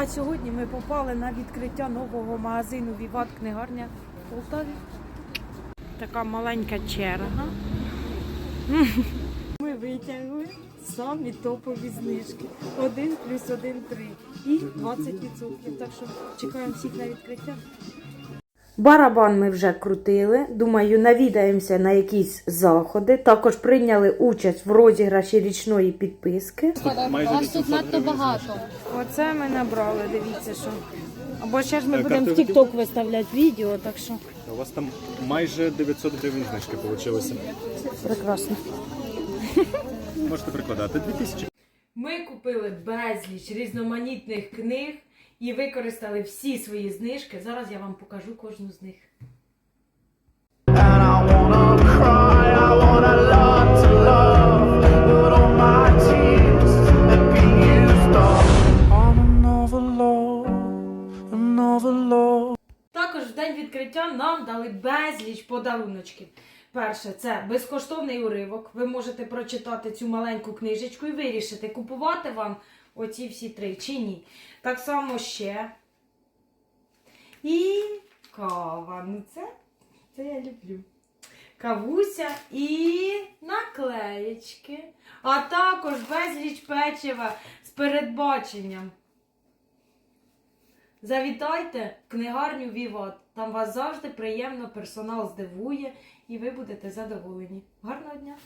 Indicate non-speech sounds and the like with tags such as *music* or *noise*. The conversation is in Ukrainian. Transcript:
А сьогодні ми попали на відкриття нового магазину Віват книгарня в Полтаві. Така маленька черга. *laughs* Ми витягли самі топові знижки. Один плюс один три. І 20%. Так що чекаємо всіх на відкриття. Барабан ми вже крутили. Думаю, навідаємося на якісь заходи. Також прийняли участь в розіграші річної підписки. Вас тут надто багато. Оце ми набрали, дивіться, що. Або ще ж ми будемо в TikTok виставляти відео, так що У вас там майже 900 гривень знижки вийшло. прекрасно. Можете прикладати 2000. Ми купили безліч різноманітних книг і використали всі свої знижки. Зараз я вам покажу кожну з них. Також в день відкриття нам дали безліч подаруночків. Перше, це безкоштовний уривок. Ви можете прочитати цю маленьку книжечку і вирішити, купувати вам оці всі три чи ні. Так само ще. І кава. Ну це, це я люблю. Кавуся і наклеєчки. А також безліч печива з передбаченням. Завітайте в книгарню Віват. Там вас завжди приємно персонал здивує і ви будете задоволені. Гарного дня!